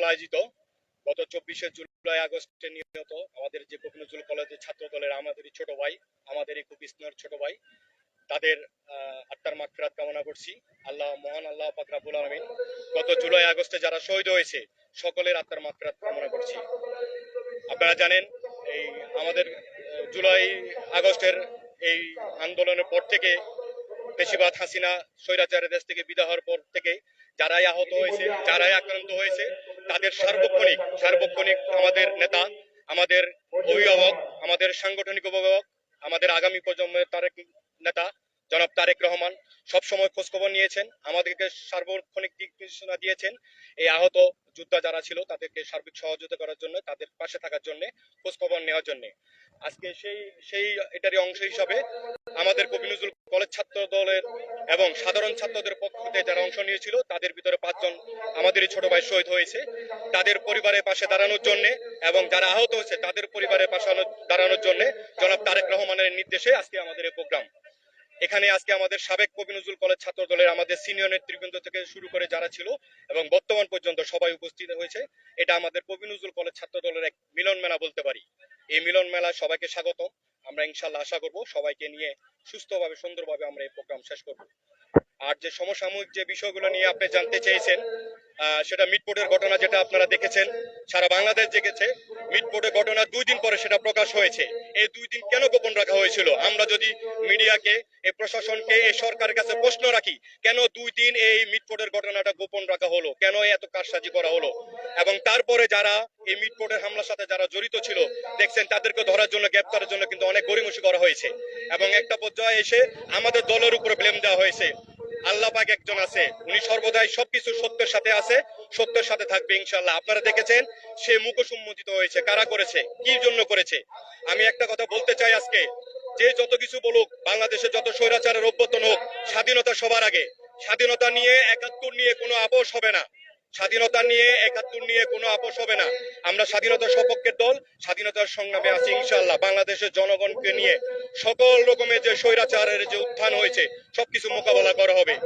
দল আয়োজিত। গত চব্বিশে জুলাই আগস্টে নিহত আমাদের যে কবি নজরুল কলেজের ছাত্র দলের আমাদেরই ছোট ভাই, আমাদেরই খুব স্নেহের ছোট ভাই। তাদের আত্মার মাগফিরাত কামনা করছি। আল্লাহ, মহান আল্লাহ পাক রাব্বুল আলামিন গত জুলাই আগস্টে যারা শহীদ হয়েছে, সকলের আত্মার মাগফিরাত কামনা করছি। আপনারা জানেন, এই আমাদের জুলাই আগস্টের এই আন্দোলনের পর থেকে বেশিরভাগ হাসিনা স্বৈরাচারের দেশ থেকে বিদায় হওয়ার পর থেকে যারাই আহত হয়েছে, যারাই আক্রান্ত হয়েছে, তাদের সার্বক্ষণিক সার্বক্ষণিক আমাদের নেতা, আমাদের অভিভাবক, আমাদের সাংগঠনিক অভিভাবক, আমাদের আগামী প্রজন্মের তারেক নেতা, জনাব তারেক রহমান সবসময় খোঁজখবর নিয়েছেন, আমাদেরকে সার্বক্ষণিক দিক নির্দেশনা দিয়েছেন। এই আহত যোদ্ধা যারা ছিল, তাদেরকে সার্বিক সহযোগিতা করার জন্য, তাদের পাশে থাকার জন্য, খোঁজখবর নেওয়ার জন্য। আজকে সেই সেই এটারই অংশ হিসাবে আমাদের কবি নজরুল কলেজ ছাত্র দলের এবং সাধারণ ছাত্রদের পক্ষ থেকে যারা অংশ নিয়েছিল, তাদের ভিতরে পাঁচজন আমাদেরই ছোট ভাই শহীদ হয়েছে। তাদের পরিবারের পাশে দাঁড়ানোর জন্য এবং যারা আহত হয়েছে, তাদের পরিবারের পাশে দাঁড়ানোর জন্য জনাব তারেক রহমানের নির্দেশে আজকে আমাদের এই প্রোগ্রাম। এখানে আজকে আমাদের সাবেক কবি নজরুল কলেজ ছাত্র দলের আমাদের সিনিয়র নেতৃবৃন্দ থেকে শুরু করে যারা ছিল এবং বর্তমান পর্যন্ত সবাই উপস্থিত হয়েছে, এটা আমাদের কবি নজরুল কলেজ ছাত্র দলের এক মিলন মেলা বলতে পারি। এই মিলন মেলায় সবাইকে স্বাগত আমরা ইনশাল্লাহ আশা করব সবাইকে নিয়ে সুস্থভাবে সুন্দরভাবে আমরা এই প্রোগ্রাম শেষ করব। আর যে সমসাময়িক যে বিষয়গুলো নিয়ে আপনি জানতে চেয়েছেন সেটা মিটপোর্টের ঘটনা যেটা আপনারা দেখেছেন, সারা বাংলাদেশ জেগেছে মিটপোর্টের ঘটনা দুই দিন পরে সেটা প্রকাশ হয়েছে। এই দুই দিন কেন গোপন রাখা হয়েছিল? আমরা যদি মিডিয়াকে, এই প্রশাসনকে, এই সরকারের কাছে প্রশ্ন রাখি, কেন দুই দিন এই মিটপোর্টের ঘটনাটা গোপন রাখা হলো? কেন এত কারসাজি করা হলো? এবং তারপরে যারা এই মিটপোর্টের হামলার সাথে যারা জড়িত ছিল, দেখছেন তাদেরকে ধরার জন্য, গ্রেপ্তারের জন্য কিন্তু অনেক গড়িমসি করা হয়েছে। এবং একটা পর্যায়ে এসে আমাদের দলের উপরে ব্লেম দেওয়া হয়েছে। আল্লাহ একজন আছে। উনি সর্বদাই সবকিছু সত্যের সাথে আছে, সত্যের সাথে থাকবে ইনশাল্লাহ আপনারা দেখেছেন, সে মুখসম্মতিত হয়েছে। কারা করেছে? কি জন্য করেছে? আমি একটা কথা বলতে চাই আজকে। যে যত কিছু বলুক, বাংলাদেশে যত স্বৈরাচারের অভ্যর্থন হোক, স্বাধীনতা সবার আগে। স্বাধীনতা নিয়ে একাত্তর নিয়ে কোনো আপোষ হবে না। স্বাধীনতা নিয়ে একাত্তর নিয়ে কোনো আপোষ হবে না। আমরা স্বাধীনতার সপক্ষের দল, স্বাধীনতার সংগ্রামে আছি ইনশাল্লাহ বাংলাদেশের জনগণকে নিয়ে সকল রকমের যে স্বৈরাচারের যে উত্থান হয়েছে, সবকিছু মোকাবেলা করা হবে।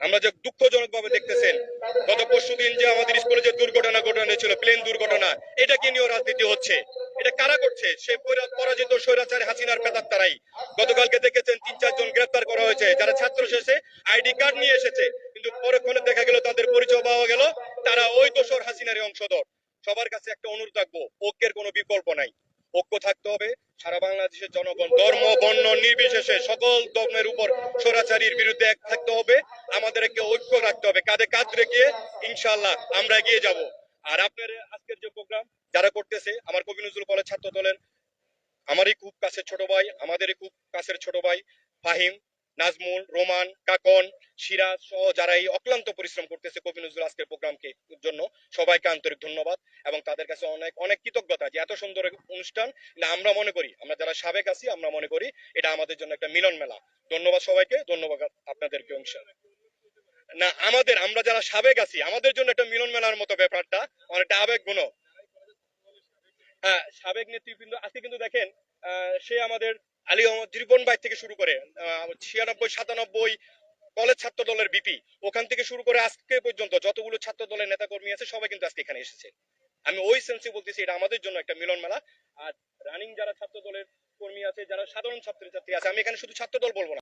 আমরা যে দুঃখজনক ভাবে দেখতেছেন, গত পরশু দিন যে আমাদের স্কুলে যে দুর্ঘটনা ঘটনা ছিল, প্লেন দুর্ঘটনা এটাকে নিয়েও রাজনীতি হচ্ছে? এটা কারা করছে? সে পরা- পরাজিত স্বৈরাচার হাসিনার পেতার তারাই গতকালকে দেখেছেন তিন চারজন গ্রেফতার করা হয়েছে। যারা ছাত্র শেষে আইডি কার্ড নিয়ে এসেছে, কিন্তু পরক্ষণে দেখা গেল তাদের পরিচয় পাওয়া গেল। তারা ওই দোষর হাসিনারই অংশধর। সবার কাছে একটা অনুরোধ রাখব, ঐক্যের কোনো বিকল্প নাই। ঐক্য থাকতে হবে, সারা বাংলাদেশের জনগণ ধর্ম, বর্ণ, নির্বিশেষে সকল ধর্মের উপর স্বৈরাচারীর বিরুদ্ধে এক থাকতে হবে। আমাদেরকে ঐক্য রাখতে হবে, কাঁধে কাঁধ রেখে ইনশাল্লাহ আমরা এগিয়ে যাব। আর আপনার আজকের যে প্রোগ্রাম, যারা করতেছে, আমার কবি নজরুল কলেজ ছাত্র দলের, আমারই খুব কাছের ছোট ভাই, আমাদেরই খুব কাছের ছোট ভাই, ফাহিম। নাজমুল, রোমান, কাকন সিরাজ সহ যারা এই অক্লান্ত পরিশ্রম করতেছে কবি নজরুল আজকের প্রোগ্রামকে জন্য, সবাইকে আন্তরিক ধন্যবাদ এবং তাদের কাছে অনেক অনেক কৃতজ্ঞতা যে এত সুন্দর অনুষ্ঠান। আমরা মনে করি, আমরা যারা সাবেক আছি, আমরা মনে করি এটা আমাদের জন্য একটা মিলন মেলা। ধন্যবাদ সবাইকে, ধন্যবাদ আপনাদেরকে ইনশাআল্লাহ। না, আমাদের, আমরা যারা সাবেক আছি, আমাদের জন্য একটা মিলন মেলার মতো ব্যাপারটা অনেকটা আবেগ গুণ হ্যাঁ সাবেক নেতৃবৃন্দ আজকে কিন্তু দেখেন সে আমাদের আলী মোহাম্মদ রিপন ভাই থেকে শুরু করে ছিয়ানব্বই, সাতানব্বই কলেজ ছাত্র দলের বিপি ওখান থেকে শুরু করে আজকে পর্যন্ত যতগুলো ছাত্র দলের নেতাকর্মী আছে, সবাই কিন্তু আজকে এখানে এসেছে। আমি ওই সেন্সে বলতেছি, এটা আমাদের জন্য একটা মিলন মেলা। আর রানিং যারা ছাত্র দলের কর্মী আছে, যারা সাধারণ ছাত্র ছাত্রী আছে, আমি এখানে শুধু ছাত্র দল বলব না।